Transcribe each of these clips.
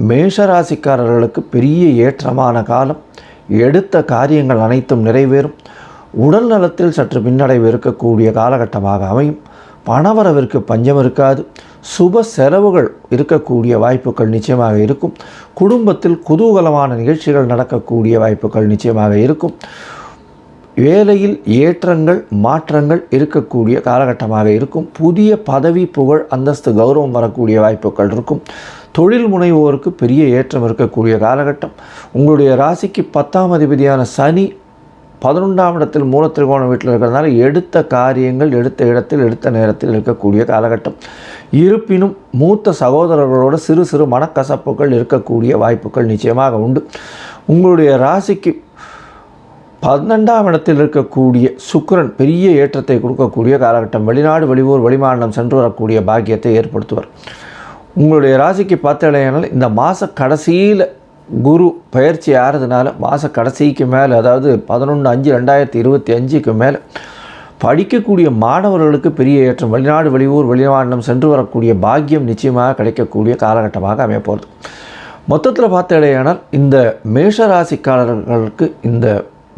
மேஷராசிக்காரர்களுக்கு பெரிய ஏற்றமான காலம். எடுத்த காரியங்கள் அனைத்தும் நிறைவேறும். உடல் நலத்தில் சற்று பின்னடைவு இருக்கக்கூடிய காலகட்டமாக அமையும். பணவரவிற்கு பஞ்சம் இருக்காது. சுப செலவுகள் இருக்கக்கூடிய வாய்ப்புகள் நிச்சயமாக இருக்கும். குடும்பத்தில் குதூகலமான நிகழ்ச்சிகள் நடக்கக்கூடிய வாய்ப்புகள் நிச்சயமாக இருக்கும். வேலையில் ஏற்றங்கள் மாற்றங்கள் இருக்கக்கூடிய காலகட்டமாக இருக்கும். புதிய பதவி புகழ் அந்தஸ்து கௌரவம் வரக்கூடிய வாய்ப்புகள் இருக்கும். தொழில் முனைவோருக்கு பெரிய ஏற்றம் இருக்கக்கூடிய காலகட்டம். உங்களுடைய ராசிக்கு பத்தாம் அதிபதியான சனி பதினொன்றாம் இடத்தில் மூல திருகோணம் வீட்டில் இருக்கிறதுனால எடுத்த காரியங்கள் எடுத்த இடத்தில் எடுத்த நேரத்தில் இருக்கக்கூடிய காலகட்டம். இருப்பினும் மூத்த சகோதரர்களோட சிறு சிறு மனக்கசப்புகள் இருக்கக்கூடிய வாய்ப்புகள் நிச்சயமாக உண்டு. உங்களுடைய ராசிக்கு பன்னெண்டாம் இடத்தில் இருக்கக்கூடிய சுக்கரன் பெரிய ஏற்றத்தை கொடுக்கக்கூடிய காலகட்டம். வெளிநாடு வெளியூர் வெளிமாநிலம் சென்று வரக்கூடிய பாக்கியத்தை ஏற்படுத்துவார். உங்களுடைய ராசிக்கு பார்த்தடையானால் இந்த மாத கடைசியில் குரு பயிற்சி ஆகிறதுனால மாத கடைசிக்கு மேலே அதாவது பதினொன்று அஞ்சு ரெண்டாயிரத்தி இருபத்தி அஞ்சுக்கு மேலே படிக்கக்கூடிய மாணவர்களுக்கு பெரிய ஏற்றம். வெளிநாடு வெளியூர் வெளிமாநிலம் சென்று வரக்கூடிய பாக்கியம் நிச்சயமாக கிடைக்கக்கூடிய காலகட்டமாக அமையப்போகிறது மொத்தத்தில் பார்த்தடையானால் இந்த மேஷராசிக்காரர்களுக்கு இந்த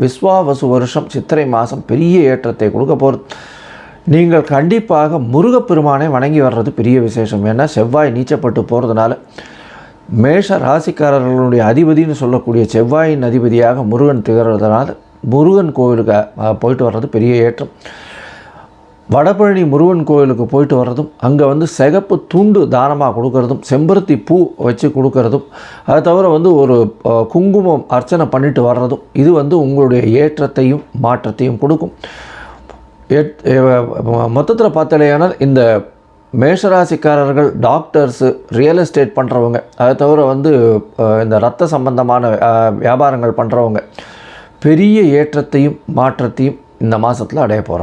விஸ்வாவசு வருஷம் சித்திரை மாதம் பெரிய ஏற்றத்தை கொடுக்க போகிறது நீங்கள் கண்டிப்பாக முருகப்பெருமானை வணங்கி வர்றது பெரிய விசேஷம். ஏன்னா செவ்வாய் நீச்சப்பட்டு போகிறதுனால மேஷ ராசிக்காரர்களுடைய அதிபதினு சொல்லக்கூடிய செவ்வாயின் அதிபதியாக முருகன் திகழ்றதுனால முருகன் கோவிலுக்கு போயிட்டு வர்றது பெரிய ஏற்றம். வடபழனி முருகன் கோயிலுக்கு போயிட்டு வர்றதும் அங்கே வந்து சிகப்பு துண்டு தானமாக கொடுக்கறதும் செம்பருத்தி பூ வச்சு கொடுக்கறதும் அது தவிர வந்து ஒரு குங்குமம் அர்ச்சனை பண்ணிட்டு வர்றதும் இது வந்து உங்களுடைய ஏற்றத்தையும் மாற்றத்தையும் கொடுக்கும். மொத்தத்தில் பார்த்தாலேயானால் இந்த மேஷராசிக்காரர்கள் டாக்டர்ஸு ரியல் எஸ்டேட் பண்ணுறவங்க அதை தவிர வந்து இந்த ரத்த சம்பந்தமான வியாபாரங்கள் பண்ணுறவங்க பெரிய ஏற்றத்தையும் மாற்றத்தையும் இந்த மாதத்தில் அடைய போகிறாங்க